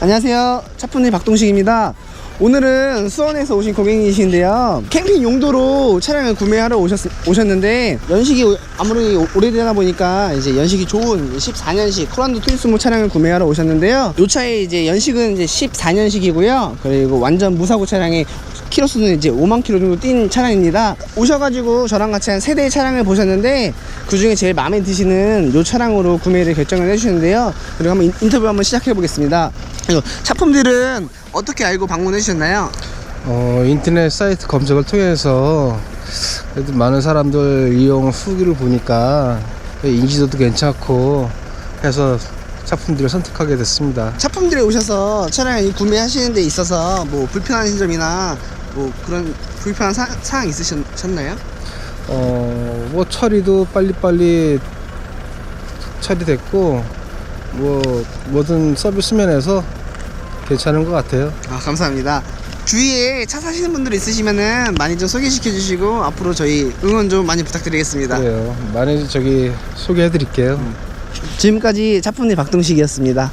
안녕하세요. 차푼의 박동식입니다. 오늘은 수원에서 오신 고객님이신데요. 캠핑 용도로 차량을 구매하러 오셨, 오셨는데 연식이 오- 아무리 오- 오래되다 보니까 이제 연식이 좋은 14년식 코란도 투리스모 차량을 구매하러 오셨는데요. 이 차의 이제 연식은 이제 14년식이고요. 그리고 완전 무사고 차량의 키로수는 이제 5만 킬로 정도 뛴 차량입니다. 오셔가지고 저랑 같이 한 세 대의 차량을 보셨는데 그 중에 제일 마음에 드시는 이 차량으로 구매를 결정을 해주셨는데요. 그리고 한번 인- 인터뷰 한번 시작해 보겠습니다. 차품들은 어떻게 알고 방문해 주셨나요? 어, 인터넷 사이트 검색을 통해서 그래도 많은 사람들 이용 후기를 보니까 인지도도 괜찮고 해서 작품들을 선택하게 됐습니다. 차품들에 오셔서 차량을 구매하시는 데 있어서 뭐 불편한 점이나 뭐 그런 불편한 사, 사항 있으셨나요? 어, 뭐 처리도 빨리빨리 처리됐고 뭐 모든 서비스 면에서 괜찮은 것 같아요. 아 감사합니다. 주위에 차 사시는 분들 있으시면은 많이 좀 소개시켜 주시고 앞으로 저희 응원 좀 많이 부탁드리겠습니다. 그래요. 많이 저기 소개해 드릴게요. 지금까지 차품리 박동식이었습니다.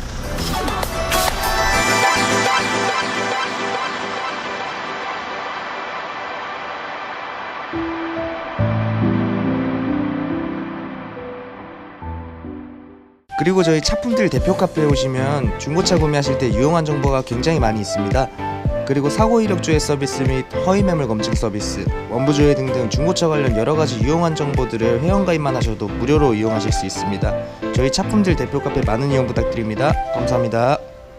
그리고 저희 차품들 대표 카페에 오시면 중고차 구매하실 때 유용한 정보가 굉장히 많이 있습니다. 그리고 사고 이력 조회 서비스 및 허위 매물 검증 서비스, 원부 조회 등등 중고차 관련 여러 가지 유용한 정보들을 회원 가입만 하셔도 무료로 이용하실 수 있습니다. 저희 차품들 대표 카페 많은 이용 부탁드립니다. 감사합니다.